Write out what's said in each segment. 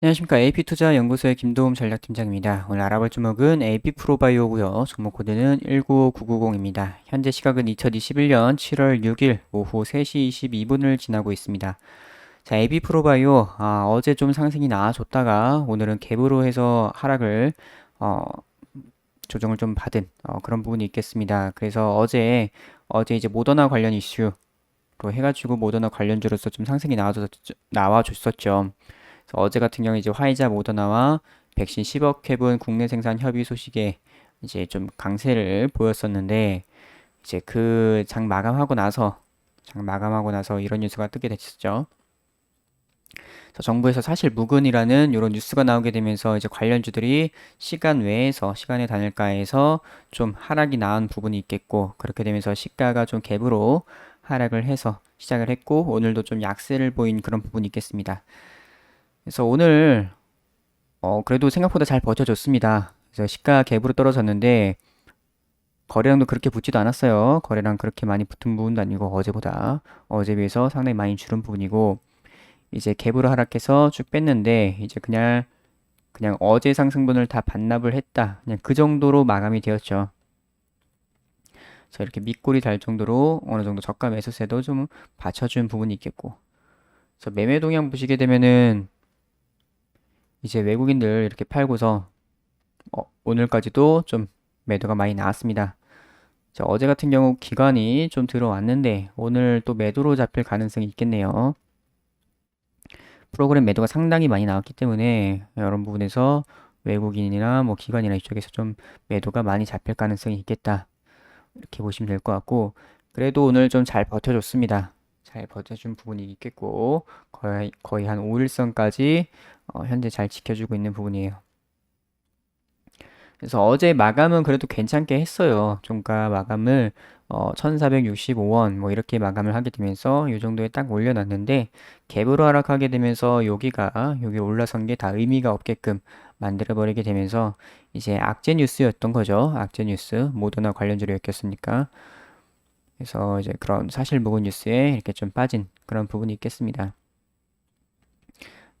안녕하십니까. AP투자연구소의 김도움 전략팀장입니다. 오늘 알아볼 종목은 AP프로바이오고요. 종목 코드는 199990입니다. 현재 시각은 2021년 7월 6일 오후 3시 22분을 지나고 있습니다. 자, AP프로바이오 아, 어제 좀 상승이 나아졌다가 오늘은 갭으로 해서 하락을 어, 조정을 좀 받은 어, 그런 부분이 있겠습니다. 그래서 어제 어제 이제 모더나 관련 이슈로 해가지고 모더나 관련주로서 좀 상승이 나와줬, 나와줬었죠. 어제 같은 경우 이제 화이자 모더나와 백신 10억 회분 국내 생산 협의 소식에 이제 좀 강세를 보였었는데 이제 그 장 마감하고 나서 장 마감하고 나서 이런 뉴스가 뜨게 됐었죠. 정부에서 사실 무근이라는 이런 뉴스가 나오게 되면서 이제 관련주들이 시간 외에서 시간의 단일가에서 좀 하락이 나은 부분이 있겠고 그렇게 되면서 시가가 좀 갭으로 하락을 해서 시작을 했고 오늘도 좀 약세를 보인 그런 부분이 있겠습니다. 그래서 오늘 어 그래도 생각보다 잘 버텨줬습니다. 그래서 시가 갭으로 떨어졌는데 거래량도 그렇게 붙지도 않았어요. 거래량 그렇게 많이 붙은 부분도 아니고 어제보다 어제 비해서 상당히 많이 줄은 부분이고 이제 갭으로 하락해서 쭉 뺐는데 이제 그냥 그냥 어제 상승분을 다 반납을 했다. 그냥 그 정도로 마감이 되었죠. 그래서 이렇게 밑골이 달 정도로 어느 정도 저가 매수세도 좀 받쳐준 부분이 있겠고. 그래서 매매 동향 보시게 되면은 이제 외국인들 이렇게 팔고서 어, 오늘까지도 좀 매도가 많이 나왔습니다. 자, 어제 같은 경우 기관이 좀 들어왔는데 오늘 또 매도로 잡힐 가능성이 있겠네요. 프로그램 매도가 상당히 많이 나왔기 때문에 이런 부분에서 외국인이나 뭐 기관이나 이쪽에서 좀 매도가 많이 잡힐 가능성이 있겠다. 이렇게 보시면 될 것 같고 그래도 오늘 좀 잘 버텨줬습니다. 잘 버텨준 부분이 있겠고 거의 거의 한 5일선까지 어, 현재 잘 지켜주고 있는 부분이에요. 그래서 어제 마감은 그래도 괜찮게 했어요. 종가 마감을 어, 1465원 뭐 이렇게 마감을 하게 되면서 이 정도에 딱 올려놨는데 갭으로 하락하게 되면서 여기가 여기 올라선 게 다 의미가 없게끔 만들어 버리게 되면서 이제 악재 뉴스였던 거죠. 악재 뉴스 모더나 관련주로였겠습니까? 그래서 이제 그런 사실 무근 뉴스에 이렇게 좀 빠진 그런 부분이 있겠습니다.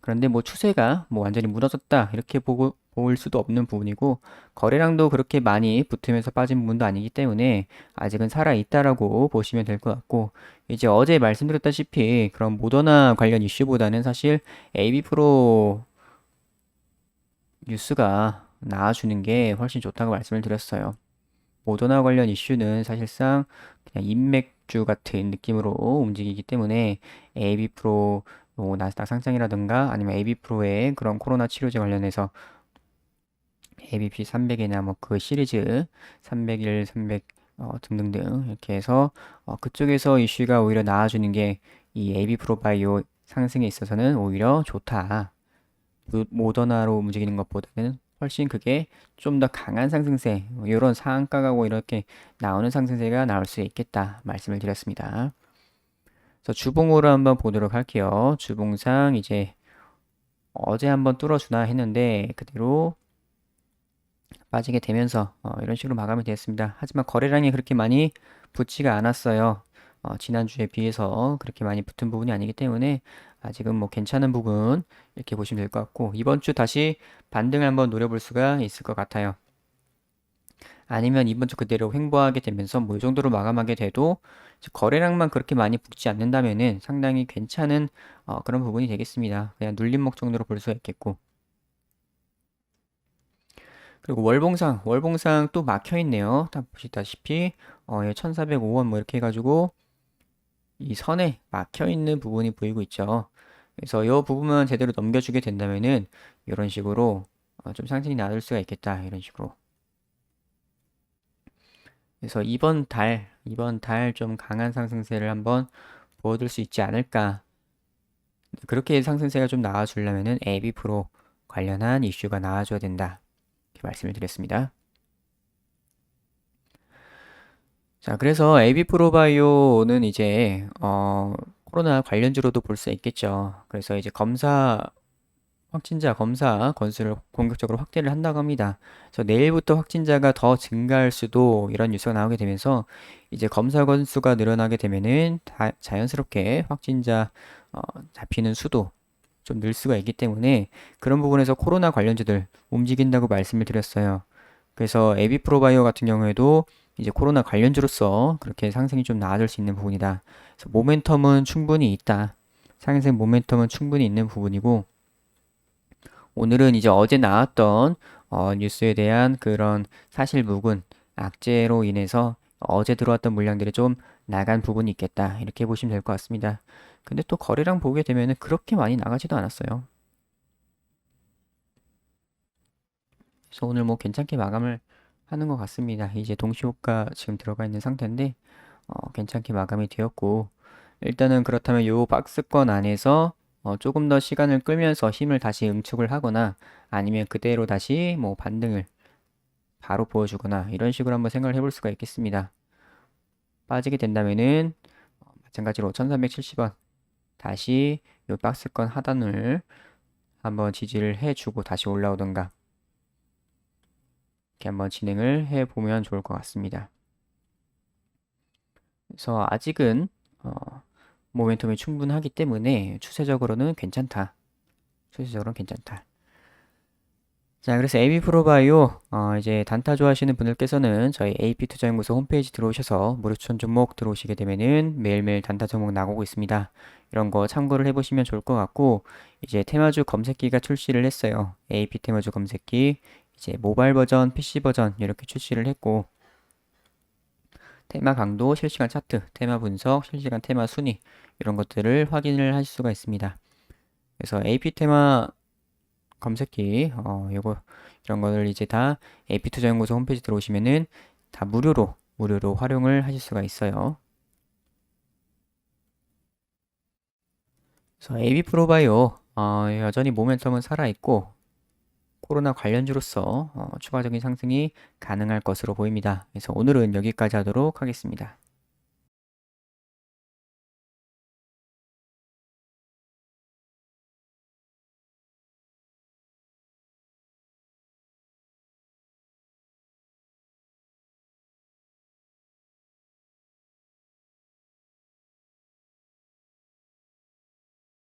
그런데 뭐 추세가 뭐 완전히 무너졌다 이렇게 보고 볼 수도 없는 부분이고 거래량도 그렇게 많이 붙으면서 빠진 부분도 아니기 때문에 아직은 살아 있다라고 보시면 될 것 같고 이제 어제 말씀드렸다시피 그런 모더나 관련 이슈보다는 사실 AB 프로 뉴스가 나와주는 게 훨씬 좋다고 말씀을 드렸어요. 모더나 관련 이슈는 사실상 그냥 인맥주 같은 느낌으로 움직이기 때문에 AB 프로 뭐 나스닥 상장이라든가 아니면 AB 프로의 그런 코로나 치료제 관련해서 ABP 300이나 뭐 그 시리즈 301, 300 어, 등등등 이렇게 해서 어, 그쪽에서 이슈가 오히려 나와주는 게 이 AB 프로바이오 상승에 있어서는 오히려 좋다. 모더나로 움직이는 것보다는 훨씬 그게 좀 더 강한 상승세, 이런 상한가가고 이렇게 나오는 상승세가 나올 수 있겠다 말씀을 드렸습니다. 그래서 주봉으로 한번 보도록 할게요. 주봉상 이제 어제 한번 뚫어주나 했는데 그대로 빠지게 되면서 어, 이런 식으로 마감이 되었습니다. 하지만 거래량이 그렇게 많이 붙지가 않았어요. 어, 지난주에 비해서 그렇게 많이 붙은 부분이 아니기 때문에 아직은 뭐 괜찮은 부분 이렇게 보시면 될 것 같고 이번 주 다시 반등을 한번 노려볼 수가 있을 것 같아요. 아니면 이번 주 그대로 횡보하게 되면서 뭐 이 정도로 마감하게 돼도 거래량만 그렇게 많이 붙지 않는다면은 상당히 괜찮은 어, 그런 부분이 되겠습니다. 그냥 눌림목 정도로 볼 수가 있겠고 그리고 월봉상, 월봉상 또 막혀 있네요. 다 보시다시피 어, 1405원 뭐 이렇게 해가지고 이 선에 막혀 있는 부분이 보이고 있죠. 그래서 이 부분만 제대로 넘겨주게 된다면은 이런 식으로 어, 좀 상승이 나올 수가 있겠다. 이런 식으로. 그래서 이번 달, 이번 달 좀 강한 상승세를 한번 보여줄 수 있지 않을까. 그렇게 상승세가 좀 나와주려면은 AB 프로 관련한 이슈가 나와줘야 된다. 이렇게 말씀을 드렸습니다. 자, 그래서 AB 프로바이오는 이제 어, 코로나 관련주로도 볼 수 있겠죠. 그래서 이제 검사 확진자 검사 건수를 공격적으로 확대를 한다고 합니다. 그래서 내일부터 확진자가 더 증가할 수도 이런 뉴스가 나오게 되면서 이제 검사 건수가 늘어나게 되면은 다 자연스럽게 확진자 어, 잡히는 수도 좀 늘 수가 있기 때문에 그런 부분에서 코로나 관련주들 움직인다고 말씀을 드렸어요. 그래서 에비 프로바이오 같은 경우에도 이제 코로나 관련주로서 그렇게 상승이 좀 나아질 수 있는 부분이다. 그래서 모멘텀은 충분히 있다. 상승 모멘텀은 충분히 있는 부분이고 오늘은 이제 어제 나왔던 어, 뉴스에 대한 그런 사실 무근 악재로 인해서 어제 들어왔던 물량들이 좀 나간 부분이 있겠다. 이렇게 보시면 될 것 같습니다. 근데 또 거래량 보게 되면은 그렇게 많이 나가지도 않았어요. 그래서 오늘 뭐 괜찮게 마감을 하는 것 같습니다. 이제 동시호가 지금 들어가 있는 상태인데 어, 괜찮게 마감이 되었고 일단은 그렇다면 요 박스권 안에서 어, 조금 더 시간을 끌면서 힘을 다시 응축을 하거나 아니면 그대로 다시 뭐 반등을 바로 보여주거나 이런 식으로 한번 생각을 해볼 수가 있겠습니다. 빠지게 된다면은 어, 마찬가지로 1370원 다시 요 박스권 하단을 한번 지지를 해주고 다시 올라오던가 이렇게 한번 진행을 해 보면 좋을 것 같습니다. 그래서 아직은 어, 모멘텀이 충분하기 때문에 추세적으로는 괜찮다. 추세적으로는 괜찮다. 자, 그래서 AB 프로바이오 어, 이제 단타 좋아하시는 분들께서는 저희 AP 투자연구소 홈페이지 들어오셔서 무료 추천 종목 들어오시게 되면은 매일매일 단타 종목 나오고 있습니다. 이런 거 참고를 해보시면 좋을 것 같고 이제 테마주 검색기가 출시를 했어요. AP 테마주 검색기 이제 모바일 버전, PC 버전 이렇게 출시를 했고 테마 강도, 실시간 차트, 테마 분석, 실시간 테마 순위 이런 것들을 확인을 하실 수가 있습니다. 그래서 AP 테마 검색기 어 요거 이런 거를 이제 다 AP 투자연구소 홈페이지 들어오시면은 다 무료로 무료로 활용을 하실 수가 있어요. 그래서 AB 프로바이오 어, 여전히 모멘텀은 살아 있고 코로나 관련주로서 어, 추가적인 상승이 가능할 것으로 보입니다. 그래서 오늘은 여기까지 하도록 하겠습니다.